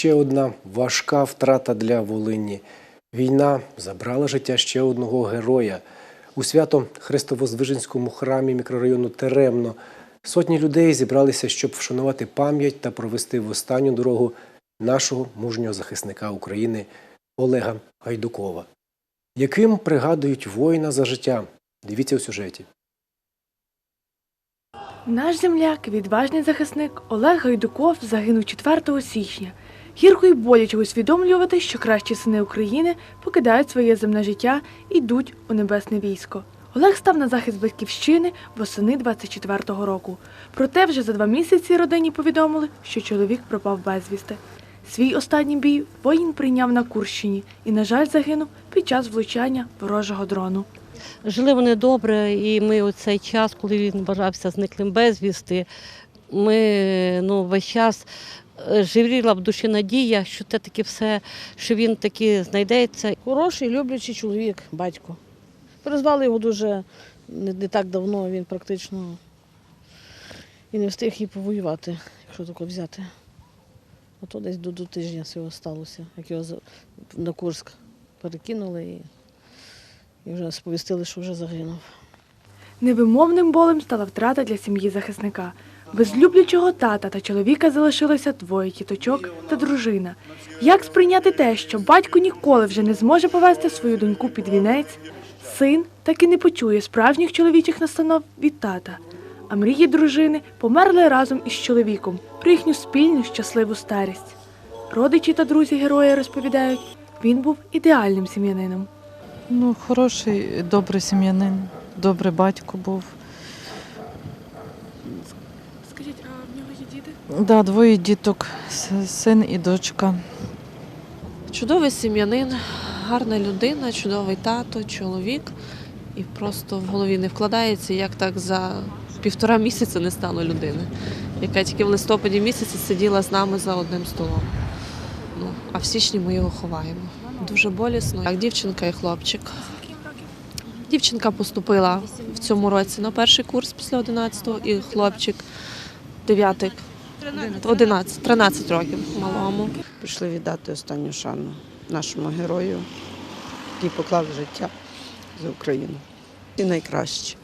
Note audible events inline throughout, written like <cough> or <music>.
ще одна важка втрата для Волині. Війна забрала життя ще одного героя. У свято Христовоздвиженському храмі мікрорайону Теремно сотні людей зібралися, щоб вшанувати пам'ять та провести в останню дорогу нашого мужнього захисника України Олега Гайдукова. Яким пригадують воїна за життя? Дивіться у сюжеті. Наш земляк, відважний захисник Олег Гайдуков загинув 4 січня. Гірко і боляче усвідомлювати, що кращі сини України покидають своє земне життя і йдуть у небесне військо. Олег став на захист батьківщини восени 24-го року. Проте вже за два місяці родині повідомили, що чоловік пропав безвісти. Свій останній бій воїн прийняв на Курщині і, на жаль, загинув під час влучання ворожого дрону. Жили вони добре, і ми у цей час, коли він вважався зниклим безвісти, ми ну, весь час е, живріла в душі надія, що те таки все, що він таки знайдеться. Хороший, люблячий чоловік, батько. Призвали його дуже не, не так давно, він практично і не встиг і повоювати, якщо тако взяти. Ото десь до, до тижня всього сталося, як його на Курськ перекинули і, і вже сповістили, що вже загинув. Невимовним болем стала втрата для сім'ї захисника. Без люблячого тата та чоловіка залишилося двоє тіточок та дружина. Як сприйняти те, що батько ніколи вже не зможе повести свою доньку під вінець? Син так і не почує справжніх чоловічих настанов від тата. А мрії дружини померли разом із чоловіком про їхню спільну щасливу старість. Родичі та друзі героя розповідають, він був ідеальним сім'янином. Ну, хороший, добрий сім'янин, добрий батько був. Скажіть, а в нього є діти? Да, двоє діток, син і дочка. Чудовий сім'янин, гарна людина, чудовий тато, чоловік. І просто в голові не вкладається, як так за півтора місяця не стало людини, яка тільки в листопаді місяці сиділа з нами за одним столом. Ну, а в січні ми його ховаємо. Дуже болісно. Як дівчинка і хлопчик. Дівчинка поступила в цьому році на перший курс після 11-го, і хлопчик 9 11, 13 років малому. Прийшли віддати останню шану нашому герою, який поклав життя за Україну. І найкращі.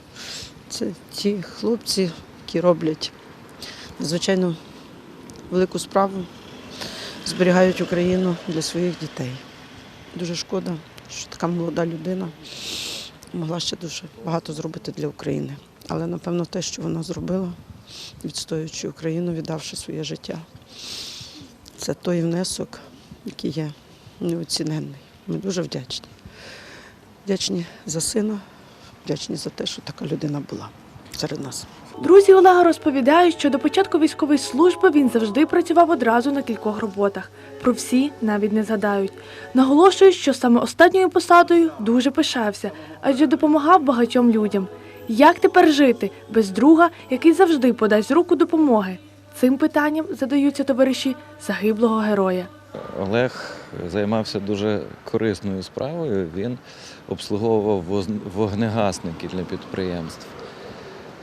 Це ті хлопці, які роблять надзвичайно велику справу, зберігають Україну для своїх дітей. Дуже шкода, що така молода людина могла ще дуже багато зробити для України. Але напевно те, що вона зробила, відстоюючи Україну, віддавши своє життя. Це той внесок, який є неоціненний. Ми дуже вдячні. Вдячні за сина, вдячні за те, що така людина була серед нас. Друзі Олега розповідають, що до початку військової служби він завжди працював одразу на кількох роботах. Про всі навіть не згадають. Наголошують, що саме останньою посадою дуже пишався, адже допомагав багатьом людям. Як тепер жити без друга, який завжди подасть руку допомоги? Цим питанням задаються товариші загиблого героя. Олег займався дуже корисною справою. Він обслуговував вогнегасники для підприємств.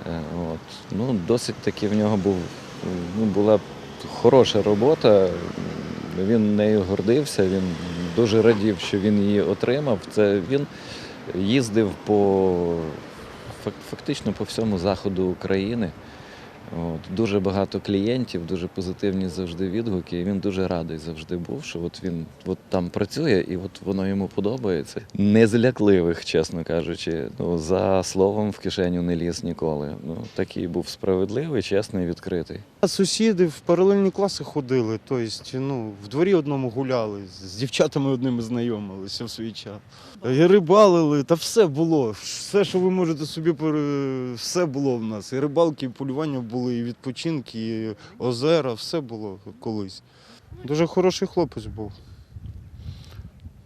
Е, От. Ну, досить таки в нього був, ну, була хороша робота. Він нею гордився, він дуже радів, що він її отримав. Це він їздив по фактично по всьому заходу України. От, дуже багато клієнтів, дуже позитивні завжди відгуки. І він дуже радий завжди був, що от він от там працює і от воно йому подобається. Незлякливих, чесно кажучи. Ну, за словом в кишеню не ліз ніколи. Ну, такий був справедливий, чесний, відкритий. А Сусіди в паралельні класи ходили, тобто, ну, в дворі одному гуляли, з дівчатами одними знайомилися в свій час. І рибалили, та все було. Все, що ви можете собі все було в нас. І рибалки, і полювання були, і відпочинки, і озера, все було колись. Дуже хороший хлопець був.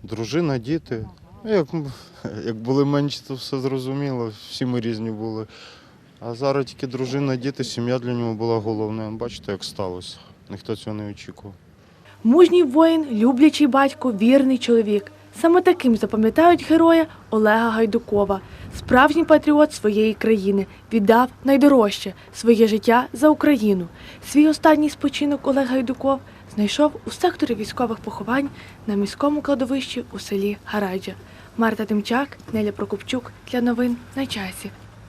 Дружина, діти. Ну, Як, <laughs> як були менші, то все зрозуміло, всі ми різні були. А зараз тільки дружина, діти, сім'я для нього була головною. Бачите, як сталося. Ніхто цього не очікував. Мужній воїн, люблячий батько, вірний чоловік. Саме таким запам'ятають героя Олега Гайдукова. Справжній патріот своєї країни віддав найдорожче своє життя за Україну. Свій останній спочинок Олег Гайдуков знайшов у секторі військових поховань на міському кладовищі у селі Гараджа. Марта Тимчак, Неля Прокопчук для новин на часі.